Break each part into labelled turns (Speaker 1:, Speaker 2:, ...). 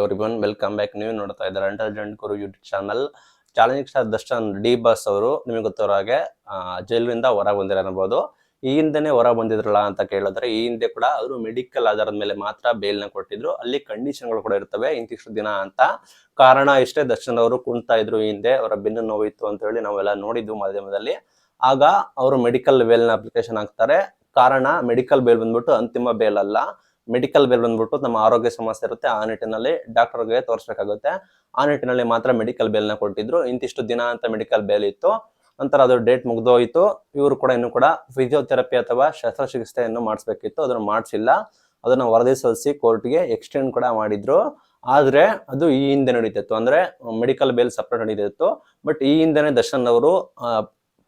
Speaker 1: Everyone welcome back ನೀವು ನೋಡ್ತಾ ಇದ್ದಾರೆ intelligent Guru YouTube channel challenging star Darshan D boss ಅವರು. ನಿಮಗೆ ಗೊತ್ತಿರೋ ಹಾಗೆ ಜೈಲಿನಿಂದ ಹೊರಗೆ ಬಂದಿರ ಅನ್ಬೋದು. ಈ ಹಿಂದೆನೆ ಹೊರ ಬಂದಿದ್ರಲ್ಲ ಅಂತ ಕೇಳಿದ್ರೆ, ಈ ಹಿಂದೆ ಕೂಡ ಅವರು ಮೆಡಿಕಲ್ ಆಧಾರದ ಮೇಲೆ ಮಾತ್ರ ಬೇಲ್ನ ಕೊಟ್ಟಿದ್ರು. ಅಲ್ಲಿ ಕಂಡೀಷನ್ಗಳು ಕೂಡ ಇರ್ತವೆ, ಇಂತಿಷ್ಟು ದಿನ ಅಂತ. ಕಾರಣ ಇಷ್ಟೇ, ದರ್ಶನ್ ಅವರು ಕುಣ್ತಾ ಇದ್ರು ಹಿಂದೆ. ಅವರ ಬೆನ್ನು ನೋವಿತ್ತು ಅಂತ ಹೇಳಿ ನಾವೆಲ್ಲ ನೋಡಿದ್ವು ಮಾಧ್ಯಮದಲ್ಲಿ. ಆಗ ಅವರು ಮೆಡಿಕಲ್ ಬೇಲ್ನ ಅಪ್ಲಿಕೇಶನ್ ಹಾಕ್ತಾರೆ. ಕಾರಣ ಮೆಡಿಕಲ್ ಬೇಲ್ ಬಂದ್ಬಿಟ್ಟು ಅಂತಿಮ ಬೇಲ್ ಅಲ್ಲ. ಮೆಡಿಕಲ್ ಬಿಲ್ ಬಂದ್ಬಿಟ್ಟು ನಮ್ಮ ಆರೋಗ್ಯ ಸಮಸ್ಯೆ ಇರುತ್ತೆ, ಆ ನಿಟ್ಟಿನಲ್ಲಿ ಡಾಕ್ಟರ್ಗೆ ತೋರಿಸ್ಬೇಕಾಗುತ್ತೆ. ಆ ನಿಟ್ಟಿನಲ್ಲಿ ಮಾತ್ರ ಮೆಡಿಕಲ್ ಬೇಲ್ನ ಕೊಟ್ಟಿದ್ರು. ಇಂತಿಷ್ಟು ದಿನ ಅಂತ ಮೆಡಿಕಲ್ ಬೇಲ್ ಇತ್ತು. ನಂತರ ಅದು ಡೇಟ್ ಮುಗ್ದೋಯ್ತು. ಇವರು ಕೂಡ ಇನ್ನು ಕೂಡ ಫಿಸಿಯೋಥೆರಪಿ ಅಥವಾ ಶಸ್ತ್ರಚಿಕಿತ್ಸೆಯನ್ನು ಮಾಡಿಸ್ಬೇಕಿತ್ತು. ಅದನ್ನು ಮಾಡಿಸಿಲ್ಲ. ಅದನ್ನ ವರದಿ ಸಲ್ಲಿಸಿ ಕೋರ್ಟ್ಗೆ ಎಕ್ಸ್ಟೆಂಡ್ ಕೂಡ ಮಾಡಿದ್ರು. ಆದ್ರೆ ಅದು ಈ ಹಿಂದೆ ನಡೀತಿತ್ತು. ಅಂದ್ರೆ ಮೆಡಿಕಲ್ ಬೇಲ್ ಸಪ್ರೇಟ್ ನಡೀತಿತ್ತು. ಬಟ್ ಈ ಹಿಂದೆ ದರ್ಶನ್ ಅವರು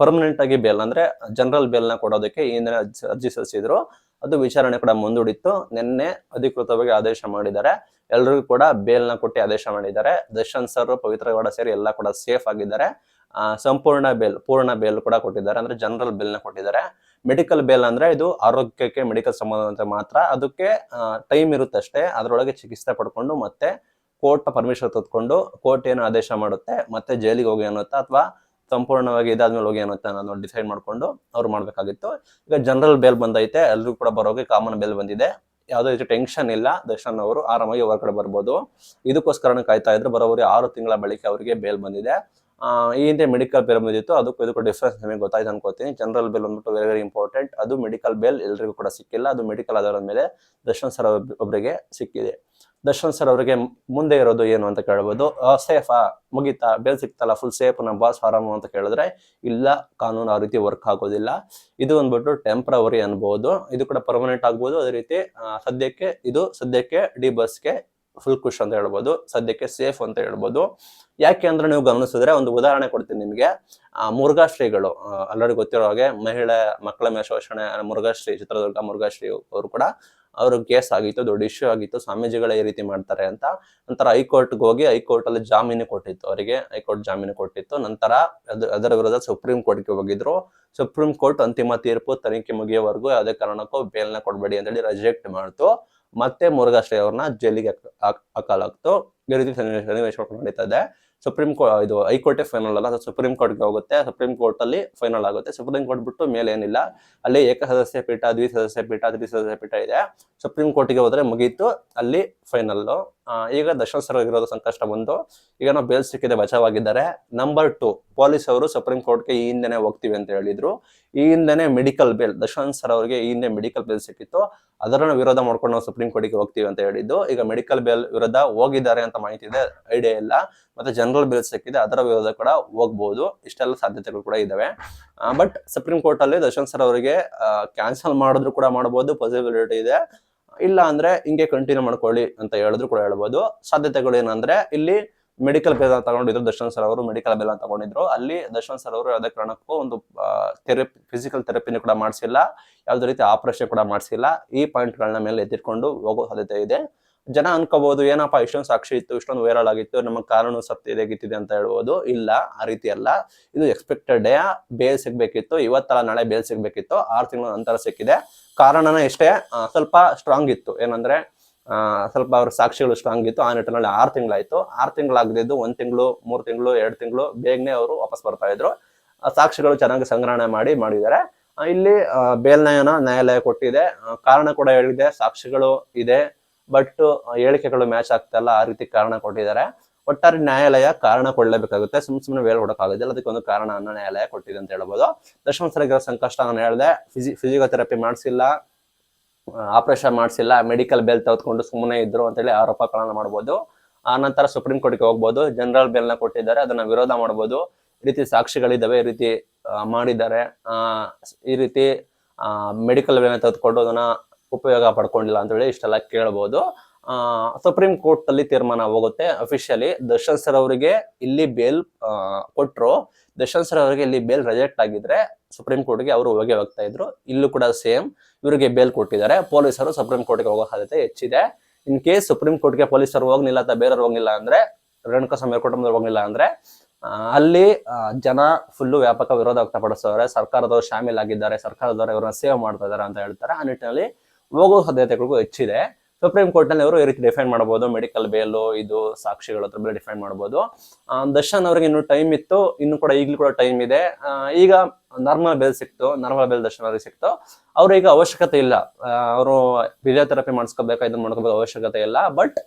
Speaker 1: ಪರ್ಮನೆಂಟ್ ಆಗಿ ಬೇಲ್, ಅಂದ್ರೆ ಜನರಲ್ ಬೇಲ್ನ ಕೊಡೋದಕ್ಕೆ ಈ ಹಿಂದೆ ಅರ್ಜಿ ಸಲ್ಲಿಸಿದ್ರು. ಅದು ವಿಚಾರಣೆ ಕೂಡ ಮುಂದೂಡಿತ್ತು. ನಿನ್ನೆ ಅಧಿಕೃತವಾಗಿ ಆದೇಶ ಮಾಡಿದ್ದಾರೆ. ಎಲ್ರಿಗೂ ಕೂಡ ಬೇಲ್ನ ಕೊಟ್ಟು ಆದೇಶ ಮಾಡಿದ್ದಾರೆ. ದರ್ಶನ್ ಸರ್, ಪವಿತ್ರ ಗೌಡ ಸೇರಿ ಎಲ್ಲ ಕೂಡ ಸೇಫ್ ಆಗಿದ್ದಾರೆ. ಸಂಪೂರ್ಣ ಬೇಲ್, ಪೂರ್ಣ ಬೇಲ್ ಕೂಡ ಕೊಟ್ಟಿದ್ದಾರೆ. ಅಂದ್ರೆ ಜನರಲ್ ಬೇಲ್ನ ಕೊಟ್ಟಿದ್ದಾರೆ. ಮೆಡಿಕಲ್ ಬೇಲ್ ಅಂದ್ರೆ ಇದು ಆರೋಗ್ಯಕ್ಕೆ ಮೆಡಿಕಲ್ ಸಂಬಂಧ ಮಾತ್ರ. ಅದಕ್ಕೆ ಟೈಮ್ ಇರುತ್ತೆ ಅಷ್ಟೇ. ಅದರೊಳಗೆ ಚಿಕಿತ್ಸೆ ಪಡ್ಕೊಂಡು ಮತ್ತೆ ಕೋರ್ಟ್ ಪರ್ಮಿಷನ್ ತೆಗೆದುಕೊಂಡು ಕೋರ್ಟ್ ಏನು ಆದೇಶ ಮಾಡುತ್ತೆ, ಮತ್ತೆ ಜೈಲಿಗೆ ಹೋಗಿ ಅನ್ನುತ್ತಾ ಅಥವಾ ಸಂಪೂರ್ಣವಾಗಿ ಇದಾದ್ಮೇಲೆ ಹೋಗಿ ಏನಂತ ನಾನು ಡಿಸೈಡ್ ಮಾಡ್ಕೊಂಡು ಅವ್ರು ಮಾಡ್ಬೇಕಾಗಿತ್ತು. ಈಗ ಜನರಲ್ ಬೇಲ್ ಬಂದೈತೆ ಎಲ್ಲರಿಗೂ ಕೂಡ ಬರೋಕೆ ಕಾಮನ್ ಬೇಲ್ ಬಂದಿದೆ. ಯಾವುದೇ ರೀತಿ ಟೆನ್ಷನ್ ಇಲ್ಲ ದರ್ಶನ್ ಅವರು ಆರಾಮಾಗಿ ಹೊರಗಡೆ ಬರ್ಬೋದು. ಇದಕ್ಕೋಸ್ಕರ ಕಾಯ್ತಾ ಇದ್ರು ಬರೋಬ್ಬರಿ ಆರು ತಿಂಗಳ ಬಳಿಕ ಅವರಿಗೆ ಬೇಲ್ ಬಂದಿದೆ. ಆ, ಈ ಹಿಂದೆ ಮೆಡಿಕಲ್ ಬೇಲ್ ಬಂದಿತ್ತು ಅದಕ್ಕೂ ಇದಕ್ಕೂ ಡಿಫ್ರೆನ್ಸ್ ನಿಮಗೆ ಗೊತ್ತಾಯ್ತು ಅನ್ಕೋತೀನಿ. ಜನರಲ್ ಬೇಲ್ ಬಂದ್ಬಿಟ್ಟು ವೆರಿ ವೆರಿ ಇಂಪಾರ್ಟೆಂಟ್ ಅದು ಮೆಡಿಕಲ್ ಬೇಲ್ ಎಲ್ರಿಗೂ ಕೂಡ ಸಿಕ್ಕಿಲ್ಲ ಅದು ಮೆಡಿಕಲ್ ಆಧಾರದ ಮೇಲೆ ದರ್ಶನ್ ಸರ್ ಒಬ್ಬರಿಗೆ ಸಿಕ್ಕಿದೆ. ದರ್ಶನ್ ಸರ್ ಅವರಿಗೆ ಮುಂದೆ ಇರೋದು ಏನು ಅಂತ ಕೇಳ್ಬೋದು. ಸೇಫಾ ಮುಗೀತಾ? ಬೇಲ್ ಸಿಕ್ತಲ್ಲ? ಫುಲ್ ಸೇಫ್ ನಮ್ಮ ಬಾಸ್ ಆರಾಮು ಅಂತ ಕೇಳಿದ್ರೆ, ಇಲ್ಲ, ಕಾನೂನು ಆ ರೀತಿ ವರ್ಕ್ ಆಗೋದಿಲ್ಲ. ಇದು ಅಂದ್ಬಿಟ್ಟು ಟೆಂಪ್ರವರಿ ಅನ್ಬೋದು. ಇದು ಕೂಡ ಪರ್ಮನೆಂಟ್ ಆಗ್ಬೋದು. ಅದೇ ರೀತಿ ಸದ್ಯಕ್ಕೆ ಇದು ಸದ್ಯಕ್ಕೆ ಡಿ ಬಸ್ಗೆ ಫುಲ್ ಖುಷ್ ಅಂತ ಹೇಳ್ಬೋದು. ಸದ್ಯಕ್ಕೆ ಸೇಫ್ ಅಂತ ಹೇಳ್ಬೋದು. ಯಾಕೆ ಅಂದ್ರೆ ನೀವು ಗಮನಿಸಿದ್ರೆ, ಒಂದು ಉದಾಹರಣೆ ಕೊಡ್ತೀನಿ ನಿಮಗೆ. ಮುರುಘಾಶ್ರೀಗಳು ಎಲ್ಲರಿಗೂ ಗೊತ್ತಿರೋ ಹಾಗೆ ಮಹಿಳೆ ಮಕ್ಕಳ ಮೇಲೆ ಶೋಷಣೆ ಮುರುಘಾಶ್ರೀ, ಚಿತ್ರದುರ್ಗ ಮುರುಘಾಶ್ರೀ ಅವರು ಕೂಡ ಅವ್ರ ಕೇಸ್ ಆಗಿತ್ತು, ದೊಡ್ಡ ಇಶ್ಯೂ ಆಗಿತ್ತು, ಸ್ವಾಮೀಜಿಗಳ ಈ ರೀತಿ ಮಾಡ್ತಾರೆ ಅಂತ ನಂತರ ಹೈಕೋರ್ಟ್ಗೆ ಹೋಗಿ ಹೈಕೋರ್ಟ್ ಅಲ್ಲಿ ಜಾಮೀನು ಕೊಟ್ಟಿತ್ತು. ಅವರಿಗೆ ಹೈಕೋರ್ಟ್ ಜಾಮೀನು ಕೊಟ್ಟಿತ್ತು. ನಂತರ ಅದು, ಅದರ ವಿರುದ್ಧ ಸುಪ್ರೀಂ ಕೋರ್ಟ್ಗೆ ಹೋಗಿದ್ರು. ಸುಪ್ರೀಂ ಕೋರ್ಟ್ ಅಂತಿಮ ತೀರ್ಪು ತನಿಖೆ ಮುಗಿಯೋವರೆಗೂ ಯಾವುದೇ ಕಾರಣಕ್ಕೂ ಬೇಲ್ನ ಕೊಡಬೇಡಿ ಅಂತೇಳಿ ರಿಜೆಕ್ಟ್ ಮಾಡ್ತು. ಮತ್ತೆ ಮುರುಘಾಶ್ರೀ ಅವ್ರನ್ನ ಜೈಲಿಗೆ ಹಾಕ್- ಹಾಕ್- ಹಾಕಲಾಗ್ತು. ಈ ರೀತಿ ಸನ್ನಿವೇಶ ಸನ್ನಿವೇಶ ನಡೀತಾ ಇದೆ. ಸುಪ್ರೀಂ ಕೋರ್ಟ್ ಇದು ಹೈಕೋರ್ಟೇ ಫೈನಲ್ ಅಲ್ಲ, ಅದು ಸುಪ್ರೀಂ ಕೋರ್ಟ್ಗೆ ಹೋಗುತ್ತೆ. ಸುಪ್ರೀಂ ಕೋರ್ಟ್ ಅಲ್ಲಿ ಫೈನಲ್ ಆಗುತ್ತೆ. ಸುಪ್ರೀಂ ಕೋರ್ಟ್ ಬಿಟ್ಟು ಮೇಲೆ ಏನಿಲ್ಲ. ಅಲ್ಲಿ ಏಕಸದಸ್ಯ ಪೀಠ, ದ್ವಿಸದಸ್ಯ ಪೀಠ, ತ್ರಿಸದಸ್ಯ ಪೀಠ ಇದೆ. ಸುಪ್ರೀಂ ಕೋರ್ಟ್ಗೆ ಹೋದ್ರೆ ಮುಗೀತು. ಅಲ್ಲಿ ಫೈನಲ್ ಈಗ ದರ್ಶನ್ ಸರ್ ಇರೋದು ಸಂಕಷ್ಟ ಬಂದು, ಈಗ ನಾವು ಬೇಲ್ ಸಿಕ್ಕಿದೆ ಬಚಾವಾಗಿದ್ದಾರೆ ನಂಬರ್ ಟು ಪೊಲೀಸ್ ಅವರು ಸುಪ್ರೀಂ ಕೋರ್ಟ್ಗೆ ಈ ಹಿಂದೆನೆ ಹೋಗ್ತೀವಿ ಅಂತ ಹೇಳಿದ್ರು. ಈ ಹಿಂದೆನೆ ಮೆಡಿಕಲ್ ಬೇಲ್ ದರ್ಶನ್ ಸರ್ ಅವರಿಗೆ ಈ ಹಿಂದೆ ಮೆಡಿಕಲ್ ಬೇಲ್ ಸಿಕ್ಕಿತ್ತು. ಅದರನ್ನು ವಿರೋಧ ಮಾಡ್ಕೊಂಡು ನಾವು ಸುಪ್ರೀಂ ಕೋರ್ಟ್ಗೆ ಹೋಗ್ತೀವಿ ಅಂತ ಹೇಳಿದ್ದು. ಈಗ ಮೆಡಿಕಲ್ ಬೇಲ್ ವಿರೋಧ ಹೋಗಿದ್ದಾರೆ ಅಂತ ಮಾಹಿತಿ ಇದೆ ಐಡಿಯಾ ಇಲ್ಲ. ಮತ್ತೆ ಜನರಲ್ ಬೇಲ್ ಸಿಕ್ಕಿದೆ, ಅದರ ವಿರೋಧ ಕೂಡ ಹೋಗ್ಬೋದು. ಇಷ್ಟೆಲ್ಲ ಸಾಧ್ಯತೆಗಳು ಕೂಡ ಇದಾವೆ ಬಟ್ ಸುಪ್ರೀಂ ಕೋರ್ಟ್ ಅಲ್ಲಿ ದರ್ಶನ್ ಸರ್ ಅವರಿಗೆ ಕ್ಯಾನ್ಸಲ್ ಮಾಡಿದ್ರು ಕೂಡ ಮಾಡಬಹುದು ಪಾಸಿಬಿಲಿಟಿ ಇದೆ. ಇಲ್ಲ ಅಂದ್ರೆ ಹಿಂಗೆ ಕಂಟಿನ್ಯೂ ಮಾಡ್ಕೊಳ್ಳಿ ಅಂತ ಹೇಳಿದ್ರು ಕೂಡ ಹೇಳ್ಬೋದು. ಸಾಧ್ಯತೆಗಳು ಏನಂದ್ರೆ ಇಲ್ಲಿ ಮೆಡಿಕಲ್ ಬೇಲ್ ತಗೊಂಡಿದ್ರು, ದರ್ಶನ್ ಸರ್ ಅವರು ಮೆಡಿಕಲ್ ಬೇಲ್ ತಗೊಂಡಿದ್ರು. ಅಲ್ಲಿ ದರ್ಶನ್ ಸರ್ ಅವರು ಯಾವುದೇ ಕಾರಣಕ್ಕೂ ಒಂದು ಥೆರಪಿ ಫಿಸಿಕಲ್ ಥೆರಪಿನೂ ಕೂಡ ಮಾಡಿಸಿಲ್ಲ. ಯಾವುದೇ ರೀತಿ ಆಪರೇಷನ್ ಕೂಡ ಮಾಡಿಸಿಲ್ಲ. ಈ ಪಾಯಿಂಟ್ಗಳನ್ನ ಮೇಲೆ ಎತ್ತಿಟ್ಕೊಂಡು ಹೋಗೋ ಸಾಧ್ಯತೆ ಇದೆ. ಜನ ಅನ್ಕೋಬಹುದು, ಏನಪ್ಪ ಇಷ್ಟೊಂದು ಸಾಕ್ಷಿ ಇತ್ತು, ಇಷ್ಟೊಂದು ವೈರಲ್ ಆಗಿತ್ತು ನಮ್ಮ ಕಾನೂನು ಸತ್ಯ ಗಿತ್ತಿದೆ ಅಂತ ಹೇಳ್ಬೋದು. ಇಲ್ಲ, ಆ ರೀತಿ ಅಲ್ಲ. ಇದು ಎಕ್ಸ್ಪೆಕ್ಟೆಡ್ ಬೇಲ್ ಸಿಗ್ಬೇಕಿತ್ತು. ಇವತ್ತಲ್ಲ, ನಾಳೆ ಬೇಲ್ ಸಿಗ್ಬೇಕಿತ್ತು. ಆರು ತಿಂಗಳ ನಂತರ ಸಿಕ್ಕಿದೆ. ಕಾರಣನ ಇಷ್ಟೇ. ಸ್ವಲ್ಪ ಸ್ಟ್ರಾಂಗ್ ಇತ್ತು. ಏನಂದ್ರೆ ಸ್ವಲ್ಪ ಅವ್ರ ಸಾಕ್ಷಿಗಳು ಸ್ಟ್ರಾಂಗ್ ಇತ್ತು. ಆ ನಿಟ್ಟಿನಲ್ಲಿ ಆರು ತಿಂಗಳಾಯ್ತು. ಆರು ತಿಂಗಳಾಗದಿದ್ದು ಒಂದ್ ತಿಂಗಳು, ಮೂರು ತಿಂಗಳು, ಎರಡು ತಿಂಗಳು, ಬೇಗನೆ ಅವರು ವಾಪಸ್ ಬರ್ತಾ ಇದ್ರು. ಸಾಕ್ಷಿಗಳು ಚೆನ್ನಾಗಿ ಸಂಗ್ರಹಣೆ ಮಾಡಿ ಮಾಡಿದ್ದಾರೆ. ಇಲ್ಲಿ ಬೇಲ್ನಯನ ನ್ಯಾಯಾಲಯ ಕೊಟ್ಟಿದೆ. ಕಾರಣ ಕೂಡ ಹೇಳಿದೆ. ಸಾಕ್ಷಿಗಳು ಇದೆ. ಬಟ್ ಹೇಳಿಕೆಗಳು ಮ್ಯಾಚ್ ಆಗ್ತಾ ಇಲ್ಲ, ಆ ರೀತಿ ಕಾರಣ ಕೊಟ್ಟಿದ್ದಾರೆ. ಒಟ್ಟಾರೆ ನ್ಯಾಯಾಲಯ ಕಾರಣ ಕೊಡಲೇಬೇಕಾಗುತ್ತೆ. ಸುಮ್ ಸುಮ್ಮನೆ ವೇಲ್ ಕೊಡೋಕ್ಕಾಗೋದಿಲ್ಲ ಅದಕ್ಕೆ ಒಂದು ಕಾರಣ ಅನ್ನ ನ್ಯಾಯಾಲಯ ಕೊಟ್ಟಿದೆ ಅಂತ ಹೇಳ್ಬೋದು. ದರ್ಶನ್ ಸರಿಗಿರೋ ಸಂಕಷ್ಟ ನಾನು ಹೇಳಿದೆ. ಫಿಸಿ ಫಿಸಿಯೋಥೆರಪಿ ಮಾಡಿಸಿಲ್ಲ ಆಪರೇಷನ್ ಮಾಡಿಸಿಲ್ಲ ಮೆಡಿಕಲ್ ಬೇಲ್ ತೆಗೆದುಕೊಂಡು ಸುಮ್ಮನೆ ಇದ್ರು ಅಂತೇಳಿ ಆರೋಪಗಳನ್ನ ಮಾಡ್ಬೋದು. ಆ ನಂತರ ಸುಪ್ರೀಂ ಕೋರ್ಟ್ಗೆ ಹೋಗ್ಬೋದು. ಜನರಲ್ ಬೇಲ್ನ ಕೊಟ್ಟಿದ್ದಾರೆ. ಅದನ್ನ ವಿರೋಧ ಮಾಡ್ಬೋದು. ಈ ರೀತಿ ಸಾಕ್ಷಿಗಳಿದ್ದಾವೆ ಈ ರೀತಿ ಮಾಡಿದ್ದಾರೆ. ಈ ರೀತಿ ಮೆಡಿಕಲ್ ಬೇಲ್ನ ತೆಗೆದುಕೊಂಡು ಅದನ್ನ ಉಪಯೋಗ ಪಡ್ಕೊಂಡಿಲ್ಲ ಅಂತೇಳಿ ಇಷ್ಟೆಲ್ಲ ಕೇಳ್ಬೋದು. ಆ ಸುಪ್ರೀಂ ಕೋರ್ಟ್ ಅಲ್ಲಿ ತೀರ್ಮಾನ ಹೋಗುತ್ತೆ. ಅಫಿಷಿಯಲಿ ದರ್ಶನ್ ಸರ್ ಅವರಿಗೆ ಇಲ್ಲಿ ಬೇಲ್ ಕೊಟ್ರು. ದರ್ಶನ್ ಸರ್ ಅವರಿಗೆ ಇಲ್ಲಿ ಬೇಲ್ ರಿಜೆಕ್ಟ್ ಆಗಿದ್ರೆ ಸುಪ್ರೀಂ ಕೋರ್ಟ್ಗೆ ಅವರು ಹೋಗಿ ಹೋಗ್ತಾ ಇದ್ರು. ಇಲ್ಲೂ ಕೂಡ ಸೇಮ್ ಇವರಿಗೆ ಬೇಲ್ ಕೊಟ್ಟಿದ್ದಾರೆ. ಪೊಲೀಸರು ಸುಪ್ರೀಂ ಕೋರ್ಟ್ಗೆ ಹೋಗೋ ಸಾಧ್ಯತೆ ಹೆಚ್ಚಿದೆ. ಇನ್ ಕೇಸ್ ಸುಪ್ರೀಂ ಕೋರ್ಟ್ಗೆ ಪೊಲೀಸರು ಹೋಗ್ಲಿಲ್ಲ ಅಥವಾ ಬೇರೆಯವ್ರು ಹೋಗಿಲ್ಲ ಅಂದ್ರೆ ರೇಣುಕಾ ಸ್ವಾಮಿ ಕುಟುಂಬದವ್ರು ಹೋಗಿಲ್ಲ ಅಂದ್ರೆ ಅಲ್ಲಿ ಜನ ಫುಲ್ಲು ವ್ಯಾಪಕ ವಿರೋಧ ವ್ಯಕ್ತಪಡಿಸ್ತಾರೆ ಸರ್ಕಾರದವರು ಶಾಮೀಲ್ ಆಗಿದ್ದಾರೆ. ಸರ್ಕಾರದವರು ಇವರನ್ನ ಸೇವ್ ಮಾಡ್ತಾ ಇದ್ದಾರೆ ಅಂತ ಹೇಳ್ತಾರೆ. ಆ ನಿಟ್ಟಿನಲ್ಲಿ ಹೋಗೋ ಸಾಧ್ಯತೆಗಳಿಗೂ ಹೆಚ್ಚಿದೆ. ಸುಪ್ರೀಂ ಕೋರ್ಟ್ನಲ್ಲಿ ಅವರು ಈ ರೀತಿ ಡಿಫೈನ್ ಮಾಡಬಹುದು. ಮೆಡಿಕಲ್ ಬೇಲು ಇದು ಸಾಕ್ಷಿಗಳ ಹತ್ರ ಮೇಲೆ ಡಿಫೈನ್ ಮಾಡಬಹುದು. ದರ್ಶನ್ ಅವ್ರಿಗೆ ಇನ್ನು ಟೈಮ್ ಇತ್ತು. ಇನ್ನು ಕೂಡ ಈಗಲೂ ಕೂಡ ಟೈಮ್ ಇದೆ. ಈಗ ನಾರ್ಮಲ್ ಬೇಲ್ ಸಿಕ್ತು. ನಾರ್ಮಲ್ ಬೇಲ್ ದರ್ಶನ್ ಅವ್ರಿಗೆ ಸಿಕ್ತು. ಈಗ ಅವಶ್ಯಕತೆ ಇಲ್ಲ. ಅವರು ಫಿಸಿಯೋಥೆರಪಿ ಮಾಡಿಸ್ಕೋಬೇಕು ಇದನ್ನ ಮಾಡ್ಕೋಬೇಕು ಅವಶ್ಯಕತೆ ಇಲ್ಲ. ಬಟ್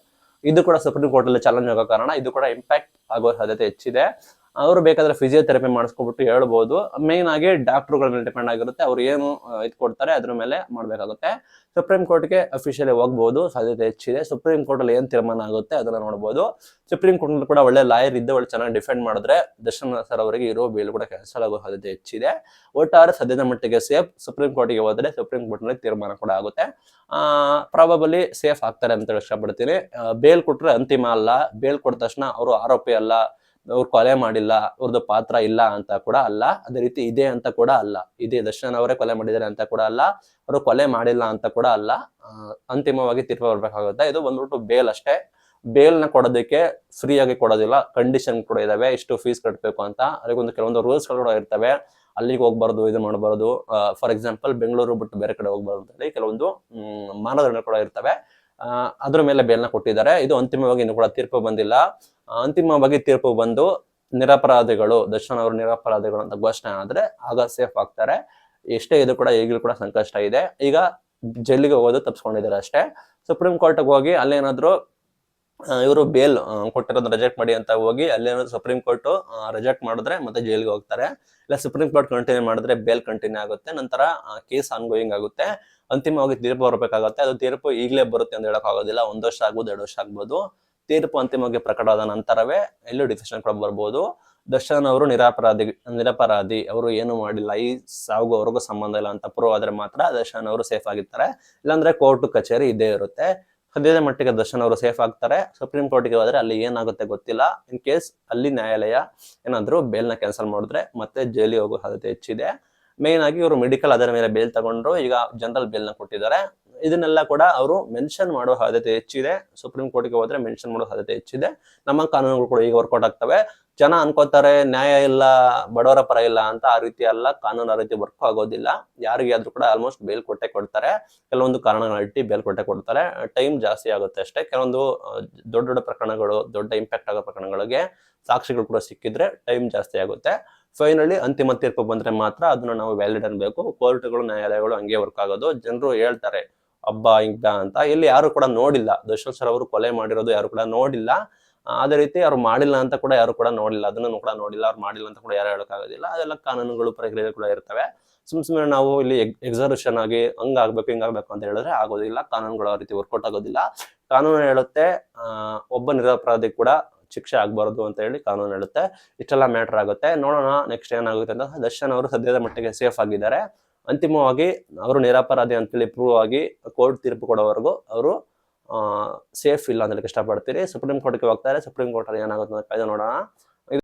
Speaker 1: ಇದು ಕೂಡ ಸುಪ್ರೀಂ ಕೋರ್ಟ್ ಅಲ್ಲಿ ಚಾಲೆಂಜ್ ಆಗೋ ಕಾರಣ ಇದು ಕೂಡ ಇಂಪ್ಯಾಕ್ಟ್ ಆಗೋ ಸಾಧ್ಯತೆ ಹೆಚ್ಚಿದೆ. ಅವರು ಬೇಕಾದ್ರೆ ಫಿಸಿಯೋಥೆರಪಿ ಮಾಡಿಸ್ಕೊಬಿಟ್ಟು ಹೇಳ್ಬೋದು. ಮೇನ್ ಆಗಿ ಡಾಕ್ಟರ್ಗಳ ಮೇಲೆ ಡಿಪೆಂಡ್ ಆಗಿರುತ್ತೆ. ಅವ್ರು ಏನು ಇದು ಕೊಡ್ತಾರೆ ಅದ್ರ ಮೇಲೆ ಮಾಡಬೇಕಾಗುತ್ತೆ. ಸುಪ್ರೀಂ ಕೋರ್ಟ್ಗೆ ಅಫಿಷಿಯಲಿ ಹೋಗ್ಬೋದು. ಸಾಧ್ಯತೆ ಹೆಚ್ಚಿದೆ. ಸುಪ್ರೀಂ ಕೋರ್ಟಲ್ಲಿ ಏನ್ ತೀರ್ಮಾನ ಆಗುತ್ತೆ ಅದನ್ನ ನೋಡ್ಬೋದು. ಸುಪ್ರೀಂ ಕೋರ್ಟ್ ಕೂಡ ಒಳ್ಳೆ ಲಾಯರ್ ಇದ್ದ ಒಳ್ಳೆ ಚೆನ್ನಾಗಿ ಡಿಫೆಂಡ್ ಮಾಡಿದ್ರೆ ದರ್ಶನ ಸರ್ ಅವರಿಗೆ ಇರೋ ಬೇಲ್ ಕೂಡ ಕ್ಯಾನ್ಸಲ್ ಆಗೋ ಸಾಧ್ಯತೆ ಹೆಚ್ಚಿದೆ. ಒಟ್ಟಾರೆ ಸದ್ಯದ ಮಟ್ಟಿಗೆ ಸೇಫ್ ಸುಪ್ರೀಂ ಕೋರ್ಟ್ಗೆ ಹೋದ್ರೆ ಸುಪ್ರೀಂ ಕೋರ್ಟ್ನಲ್ಲಿ ತೀರ್ಮಾನ ಕೂಡ ಆಗುತ್ತೆ. ಆ ಪ್ರಾಬಬಲಿ ಸೇಫ್ ಆಗ್ತಾರೆ ಅಂತ ಹೇಳಿ ಇಷ್ಟಪಡ್ತೀನಿ. ಬೇಲ್ ಕೊಟ್ರೆ ಅಂತಿಮ ಅಲ್ಲ. ಬೇಲ್ ಕೊಟ್ಟ ತಕ್ಷಣ ಅವರು ಆರೋಪಿ ಅಲ್ಲ ಅವ್ರು ಕೊಲೆ ಮಾಡಿಲ್ಲ ಅವ್ರದ್ದು ಪಾತ್ರ ಇಲ್ಲ ಅಂತ ಕೂಡ ಅಲ್ಲ, ಅದೇ ರೀತಿ ಇದೆ ಅಂತ ಕೂಡ ಅಲ್ಲ. ಇದೆ ದರ್ಶನ್ ಅವರೇ ಕೊಲೆ ಮಾಡಿದ್ದಾರೆ ಅಂತ ಕೂಡ ಅಲ್ಲ, ಅವರು ಕೊಲೆ ಮಾಡಿಲ್ಲ ಅಂತ ಕೂಡ ಅಲ್ಲ. ಅಂತಿಮವಾಗಿ ತೀರ್ಪು ಬರ್ಬೇಕಾಗುತ್ತೆ. ಇದು ಬಂದ್ಬಿಟ್ಟು ಬೇಲ್ ಅಷ್ಟೇ. ಬೇಲ್ನ ಕೊಡೋದಕ್ಕೆ ಫ್ರೀ ಆಗಿ ಕೊಡೋದಿಲ್ಲ. ಕಂಡೀಷನ್ ಕೂಡ ಇದಾವೆ. ಇಷ್ಟು ಫೀಸ್ ಕಟ್ಟಬೇಕು ಅಂತ. ಅದಕ್ಕೊಂದು ಕೆಲವೊಂದು ರೂಲ್ಸ್ ಕೂಡ ಇರ್ತವೆ. ಅಲ್ಲಿಗೆ ಹೋಗ್ಬಾರ್ದು, ಇದು ಮಾಡಬಾರ್ದು. ಫಾರ್ ಎಕ್ಸಾಂಪಲ್ ಬೆಂಗಳೂರು ಬಿಟ್ಟು ಬೇರೆ ಕಡೆ ಹೋಗ್ಬಾರ್ದು ಅಂತ ಕೆಲವೊಂದು ಮಾನದಂಡ ಕೂಡ ಇರ್ತವೆ. ಅದ್ರ ಮೇಲೆ ಬೇಲ್ನ ಕೊಟ್ಟಿದ್ದಾರೆ. ಇದು ಅಂತಿಮವಾಗಿ ಇನ್ನು ಕೂಡ ತೀರ್ಪು ಬಂದಿಲ್ಲ. ಅಂತಿಮವಾಗಿ ತೀರ್ಪು ಬಂದು ನಿರಪರಾಧಿಗಳು, ದರ್ಶನ್ ಅವರು ನಿರಪರಾಧಿಗಳು ಅಂತ ಘೋಷಣೆ ಆದ್ರೆ ಆಗ ಸೇಫ್ ಆಗ್ತಾರೆ. ಎಷ್ಟೇ ಇದು ಕೂಡ ಈಗಲೂ ಕೂಡ ಸಂಕಷ್ಟ ಇದೆ. ಈಗ ಜೈಲಿಗೆ ಹೋಗೋದು ತಪ್ಸ್ಕೊಂಡಿದ್ದಾರೆ ಅಷ್ಟೇ. ಸುಪ್ರೀಂ ಕೋರ್ಟ್ಗೆ ಹೋಗಿ ಅಲ್ಲೇನಾದ್ರು ಇವರು ಬೇಲ್ ಕೊಟ್ಟಿರೋದು ರಿಜೆಕ್ಟ್ ಮಾಡಿ ಅಂತ ಹೋಗಿ ಅಲ್ಲೇನಾದ್ರು ಸುಪ್ರೀಂ ಕೋರ್ಟ್ ರಿಜೆಕ್ಟ್ ಮಾಡಿದ್ರೆ ಮತ್ತೆ ಜೈಲಿಗೆ ಹೋಗ್ತಾರೆ. ಇಲ್ಲ ಸುಪ್ರೀಂ ಕೋರ್ಟ್ ಕಂಟಿನ್ಯೂ ಮಾಡಿದ್ರೆ ಬೇಲ್ ಕಂಟಿನ್ಯೂ ಆಗುತ್ತೆ, ನಂತರ ಕೇಸ್ ಆನ್ಗೋಯಿಂಗ್ ಆಗುತ್ತೆ. ಅಂತಿಮವಾಗಿ ತೀರ್ಪು ಬರಬೇಕಾಗುತ್ತೆ. ಅದು ತೀರ್ಪು ಈಗಲೇ ಬರುತ್ತೆ ಅಂತ ಹೇಳಕ್ ಆಗೋದಿಲ್ಲ. ಒಂದ್ ವರ್ಷ ಆಗ್ಬೋದು, ಎರಡು ವರ್ಷ ಆಗ್ಬೋದು. ತೀರ್ಪು ಅಂತಿಮವಾಗಿ ಪ್ರಕಟವಾದ ನಂತರವೇ ಎಲ್ಲೂ ಡಿಸಿಷನ್ ಕೂಡ ಬರ್ಬೋದು. ದರ್ಶನ್ ಅವರು ನಿರಾಪರಾಧಿ, ನಿರಪರಾಧಿ. ಅವರು ಏನು ಮಾಡಿಲ್ಲ. ಈ ಸಾವುಗೂ ಅವ್ರಿಗೂ ಸಂಬಂಧ ಇಲ್ಲ ಅಂತ ಪ್ರೂವ್ ಆದ್ರೆ ಮಾತ್ರ ದರ್ಶನ್ ಅವರು ಸೇಫ್ ಆಗಿರ್ತಾರೆ. ಇಲ್ಲಾಂದ್ರೆ ಕೋರ್ಟ್ ಕಚೇರಿ ಇದ್ದೇ ಇರುತ್ತೆ. ಸದ್ಯದ ಮಟ್ಟಿಗೆ ದರ್ಶನ್ ಅವರು ಸೇಫ್ ಆಗ್ತಾರೆ ಸುಪ್ರೀಂ ಕೋರ್ಟ್ಗೆ ಹೋದ್ರೆ ಅಲ್ಲಿ ಏನಾಗುತ್ತೆ ಗೊತ್ತಿಲ್ಲ. ಇನ್ ಕೇಸ್ ಅಲ್ಲಿ ನ್ಯಾಯಾಲಯ ಏನಾದ್ರು ಬೇಲ್ನ ಕ್ಯಾನ್ಸಲ್ ಮಾಡಿದ್ರೆ ಮತ್ತೆ ಜೈಲಿ ಹೋಗೋ ಸಾಧ್ಯತೆ ಹೆಚ್ಚಿದೆ. ಮೇನ್ ಆಗಿ ಇವರು ಮೆಡಿಕಲ್ ಅದರ ಮೇಲೆ ಬೇಲ್ ತಗೊಂಡ್ರು. ಈಗ ಜನರಲ್ ಬೇಲ್ನ ಕೊಟ್ಟಿದ್ದಾರೆ. ಇದನ್ನೆಲ್ಲ ಕೂಡ ಅವರು ಮೆನ್ಷನ್ ಮಾಡುವ ಸಾಧ್ಯತೆ ಹೆಚ್ಚಿದೆ. ಸುಪ್ರೀಂ ಕೋರ್ಟ್ಗೆ ಹೋದ್ರೆ ಮೆನ್ಷನ್ ಮಾಡೋ ಸಾಧ್ಯತೆ ಹೆಚ್ಚಿದೆ. ನಮ್ಮ ಕಾನೂನುಗಳು ಕೂಡ ಈಗ ವರ್ಕೌಟ್ ಆಗ್ತವೆ. ಜನ ಅನ್ಕೋತಾರೆ, ನ್ಯಾಯ ಇಲ್ಲ, ಬಡವರ ಪರ ಇಲ್ಲ ಅಂತ ಆ ರೀತಿ ಅಲ್ಲ ಕಾನೂನು ಆ ರೀತಿ ವರ್ಕ್ ಆಗೋದಿಲ್ಲ. ಯಾರಿಗೆ ಆದ್ರೂ ಕೂಡ ಆಲ್ಮೋಸ್ಟ್ ಬೇಲ್ ಕೊಟ್ಟೆ ಕೊಡ್ತಾರೆ. ಕೆಲವೊಂದು ಕಾರಣಗಳ ಇಟ್ಟು ಬೇಲ್ ಕೊಟ್ಟೆ ಕೊಡ್ತಾರೆ. ಟೈಮ್ ಜಾಸ್ತಿ ಆಗುತ್ತೆ ಅಷ್ಟೇ. ಕೆಲವೊಂದು ದೊಡ್ಡ ದೊಡ್ಡ ಪ್ರಕರಣಗಳು, ದೊಡ್ಡ ಇಂಪ್ಯಾಕ್ಟ್ ಆಗೋ ಪ್ರಕರಣಗಳಿಗೆ ಸಾಕ್ಷಿಗಳು ಕೂಡ ಸಿಕ್ಕಿದ್ರೆ ಟೈಮ್ ಜಾಸ್ತಿ ಆಗುತ್ತೆ. ಫೈನಲಿ ಅಂತಿಮ ತೀರ್ಪು ಬಂದ್ರೆ ಮಾತ್ರ ಅದನ್ನ ನಾವು ವ್ಯಾಲಿಡ್ ಅನ್ಬೇಕು. ಕೋರ್ಟ್ಗಳು, ನ್ಯಾಯಾಲಯಗಳು ಹಂಗೆ ವರ್ಕ್ ಆಗೋದು. ಜನರು ಹೇಳ್ತಾರೆ ಹಬ್ಬ ಹಿಂಗ ಅಂತ. ಇಲ್ಲಿ ಯಾರು ಕೂಡ ನೋಡಿಲ್ಲ. ದರ್ಶನ್ ಸರ್ ಅವರು ಕೊಲೆ ಮಾಡಿರೋದು ಯಾರು ಕೂಡ ನೋಡಿಲ್ಲ. ಅದೇ ರೀತಿ ಅವ್ರು ಮಾಡಿಲ್ಲ ಅಂತ ಕೂಡ ಯಾರು ಕೂಡ ನೋಡಿಲ್ಲ, ಅದನ್ನು ಕೂಡ ನೋಡಿಲ್ಲ, ಅವ್ರು ಮಾಡಿಲ್ಲ ಅಂತ ಕೂಡ ಯಾರು ಹೇಳೋಕ್ಕಾಗೋದಿಲ್ಲ ಅದೆಲ್ಲ ಕಾನೂನುಗಳು ಪ್ರಕ್ರಿಯೆ ಕೂಡ ಇರ್ತವೆ. ಸುಮ್ ಸುಮ್ಮನೆ ನಾವು ಇಲ್ಲಿ ಎಕ್ಸರ್ಷನ್ ಆಗಿ ಹಂಗಾಗ್ಬೇಕು, ಹಿಂಗಾಗ್ಬೇಕು ಅಂತ ಹೇಳಿದ್ರೆ ಆಗೋದಿಲ್ಲ. ಕಾನೂನುಗಳು ಆ ರೀತಿ ವರ್ಕೌಟ್ ಆಗೋದಿಲ್ಲ. ಕಾನೂನು ಹೇಳುತ್ತೆ ಒಬ್ಬ ನಿರಪರಾಧಿ ಕೂಡ ಶಿಕ್ಷೆ ಆಗ್ಬಾರ್ದು ಅಂತ ಹೇಳಿ ಕಾನೂನು ಹೇಳುತ್ತೆ. ಇಷ್ಟೆಲ್ಲ ಮ್ಯಾಟರ್ ಆಗುತ್ತೆ. ನೋಡೋಣ ನೆಕ್ಸ್ಟ್ ಏನಾಗುತ್ತೆ ಅಂತ. ದರ್ಶನ್ ಅವರು ಸದ್ಯದ ಮಟ್ಟಿಗೆ ಸೇಫ್ ಆಗಿದ್ದಾರೆ. ಅಂತಿಮವಾಗಿ ಅವರು ನಿರಪರಾಧಿ ಅಂತೇಳಿ ಪ್ರೂವ್ ಆಗಿ ಕೋರ್ಟ್ ತೀರ್ಪು ಕೊಡೋವರೆಗೂ ಅವರು ಸೇಫ್ ಇಲ್ಲ ಅಂತ ಇಷ್ಟಪಡ್ತೀರಿ. ಸುಪ್ರೀಂ ಕೋರ್ಟ್ಗೆ ಹೋಗ್ತಾರೆ ಸುಪ್ರೀಂ ಕೋರ್ಟಲ್ಲಿ ಏನಾಗುತ್ತೆ ಕಾಯ್ದು ನೋಡೋಣ.